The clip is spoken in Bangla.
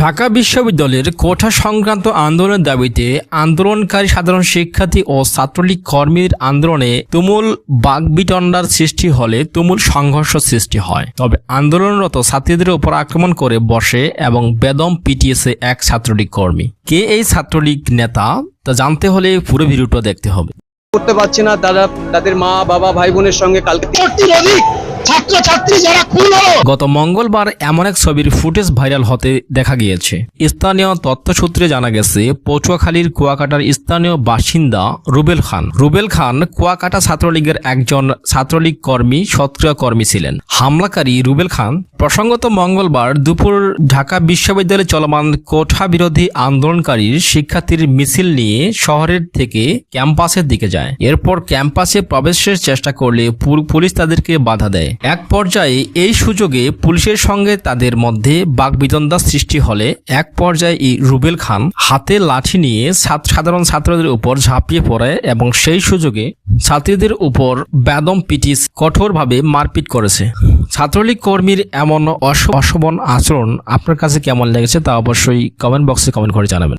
ঢাকা বিশ্ববিদ্যালয়ের কোঠা সংক্রান্ত আন্দোলনের দাবিতে আন্দোলনকারী সাধারণ শিক্ষার্থী ও ছাত্রলীগ কর্মীর আন্দোলনে তুমুল বাগবিটন্ডার সৃষ্টি হলে তুমুল সংঘর্ষ সৃষ্টি হয়। তবে আন্দোলনরত ছাত্রীদের উপর আক্রমণ করে বসে এবং বেদম পিটিএসে এক ছাত্রলীগ কর্মী। কে এই ছাত্রলীগ নেতা তা জানতে হলে পুরো ভিডিওটা দেখতে হবে। করতে পারছি না তারা তাদের মা বাবা ভাই বোনের সঙ্গে কালকে গত মঙ্গলবার এমন এক ছবির ফুটেজ ভাইরাল হতে দেখা গিয়েছে। স্থানীয় তথ্যসূত্রে জানা গেছে পটুয়াখালীর কুয়াকাটার স্থানীয় বাসিন্দা রুবেল খান। রুবেল খান কুয়াকাটা ছাত্রলীগের একজন ছাত্রলীগ কর্মী, সক্রিয় কর্মী ছিলেন। হামলাকারী রুবেল খান প্রসঙ্গত মঙ্গলবার দুপুর ঢাকা বিশ্ববিদ্যালয়ে চলমান কোঠা বিরোধী আন্দোলনকারীর শিক্ষার্থীর মিছিল নিয়ে শহরের থেকে ক্যাম্পাসের দিকে যায়। এরপর ক্যাম্পাসে প্রবেশের চেষ্টা করলে পুলিশ তাদেরকে বাধা দেয়। এক পর্যায়ে এই সুযোগে পুলিশের সঙ্গে তাদের মধ্যে বাকবিতন্দা সৃষ্টি হলে এক পর্যায়ে এই রুবেল খান হাতে লাঠি নিয়ে সাধারণ ছাত্রদের উপর ঝাঁপিয়ে পড়ে এবং সেই সুযোগে ছাত্রীদের উপর বেদম পিটিস কঠোরভাবে মারপিট করেছে। ছাত্রলীগ কর্মীর এমন অশ- অশোভন আচরণ আপনার কাছে কেমন লেগেছে তা অবশ্যই কমেন্ট বক্সে কমেন্ট করে জানাবেন।